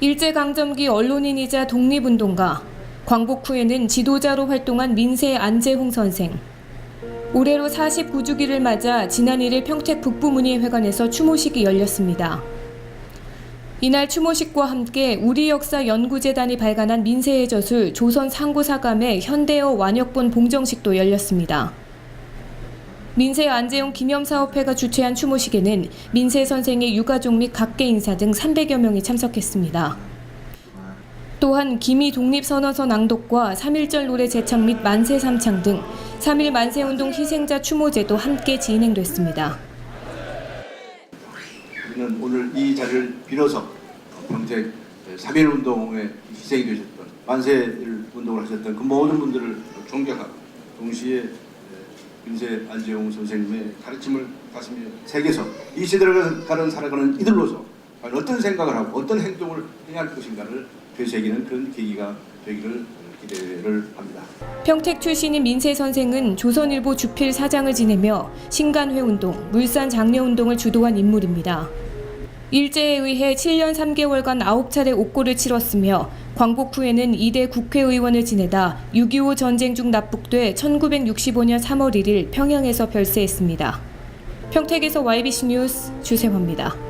일제강점기 언론인이자 독립운동가, 광복 후에는 지도자로 활동한 민세 안재홍 선생. 올해로 49주기를 맞아 지난 1일 평택 북부문예회관에서 추모식이 열렸습니다. 이날 추모식과 함께 우리 역사 연구재단이 발간한 민세의 저술 조선 상고사감의 현대어 완역본 봉정식도 열렸습니다. 민세 안재용 기념사업회가 주최한 추모식에는 민세 선생의 유가족 및 각계 인사 등 300여 명이 참석했습니다. 또한 기미 독립선언서 낭독과 3.1절 노래 제창 및 만세 삼창 등 3.1 만세운동 희생자 추모제도 함께 진행됐습니다. 우리는 오늘 이 자리를 빌어서 평택 3.1 운동에 희생이 되셨던 만세 운동을 하셨던 그 모든 분들을 존경하고 동시에 민세 안재홍 선생님의 가르침을 가슴에 새겨서 이 시대를 가는 살아가는 이들로서 어떤 생각을 하고 어떤 행동을 해야 할 것인가를 되새기는 그런 계기가 되기를 기대를 합니다. 평택 출신인 민세 선생은 조선일보 주필 사장을 지내며 신간회 운동, 물산 장려 운동을 주도한 인물입니다. 일제에 의해 7년 3개월간 9차례 옥고를 치렀으며 광복 후에는 2대 국회의원을 지내다 6.25 전쟁 중 납북돼 1965년 3월 1일 평양에서 별세했습니다. 평택에서 YBC 뉴스 주세화입니다.